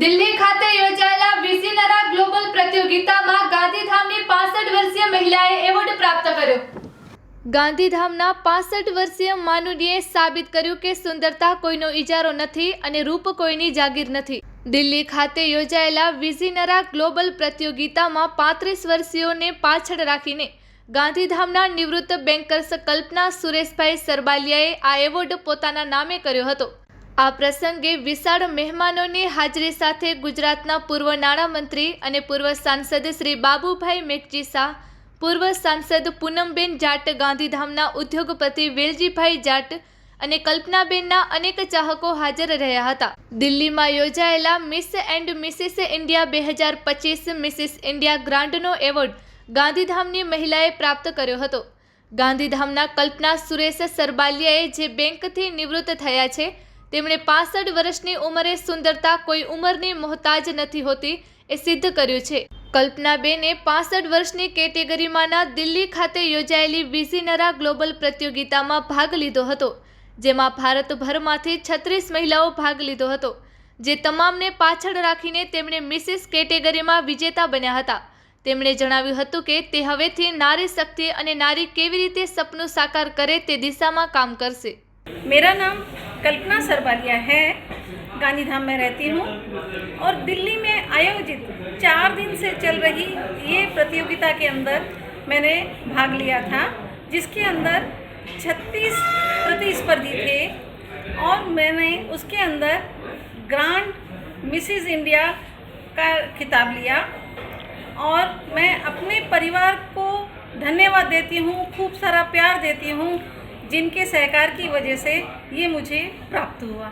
દિલ્હી ખાતે યોજાયેલા વિસીનરા ગ્લોબલ પ્રતિયોગિતામાં ગાંધીધામની 65 વર્ષીય મહિલાએ એવોર્ડ પ્રાપ્ત કર્યો. ગાંધીધામના 65 વર્ષીય માનુડીએ સાબિત કર્યું કે સુંદરતા કોઈનો ઇજારો નથી અને રૂપ કોઈની જાગીર નથી. દિલ્હી ખાતે યોજાયેલા વિઝીનરા ગ્લોબલ પ્રતિયોગિતામાં પાંત્રીસ વર્ષીયોને પાછળ રાખીને ગાંધીધામના નિવૃત્ત બેન્કર્સ કલ્પના સુરેશભાઈ સરબાલિયાએ આ એવોર્ડ પોતાના નામે કર્યો હતો. આ પ્રસંગે વિશાળ મહેમાનોની હાજરી સાથે ગુજરાતના પૂર્વ નાણામંત્રી અને પૂર્વ સાંસદ શ્રી બાબુભાઈ મેઘજી શાહ પૂર્વ સાંસદ પૂનમબેન જાટ, ગાંધીધામના ઉદ્યોગપતિ વેલજીભાઈ જાટ અને કલ્પનાબેનના અનેક ચાહકો હાજર રહ્યા હતા. દિલ્હીમાં યોજાયેલા મિસ એન્ડ મિસિસ ઇન્ડિયા બે હજાર પચીસ મિસિસ ઇન્ડિયા ગ્રાન્ડનો એવોર્ડ ગાંધીધામની મહિલાએ પ્રાપ્ત કર્યો હતો. ગાંધીધામના કલ્પના સુરેશ સરબાલિયાએ જે બેંકથી નિવૃત્ત થયા છે તેમણે પાસઠ વર્ષની ઉંમરે સુંદરતા કોઈ ઉંમરની મોહતાજ નથી હોતી એ સિદ્ધ કર્યું છે. કલ્પનાબેને પાસઠ વર્ષની કેટેગરીમાંના દિલ્હી ખાતે યોજાયેલી વિઝીનરા ગ્લોબલ પ્રતિયોગિતામાં ભાગ લીધો હતો, જેમાં ભારતભરમાંથી છત્રીસ મહિલાઓ ભાગ લીધો હતો, જે તમામને પાછળ રાખીને તેમણે મિસિસ કેટેગરીમાં વિજેતા બન્યા હતા. તેમણે જણાવ્યું હતું કે તે હવેથી નારી શક્તિ અને નારી કેવી રીતે સપનું સાકાર કરે તે દિશામાં કામ કરશે. મેરા નામ कल्पना सरबालिया है। गांधीधाम में रहती हूँ और दिल्ली में आयोजित चार दिन से चल रही ये प्रतियोगिता के अंदर मैंने भाग लिया था, जिसके अंदर 36 प्रतिस्पर्धी थे और मैंने उसके अंदर ग्रांड मिसिस इंडिया का खिताब लिया और मैं अपने परिवार को धन्यवाद देती हूँ, खूब सारा प्यार देती हूँ जिनके सहकार की वजह से ये मुझे प्राप्त हुआ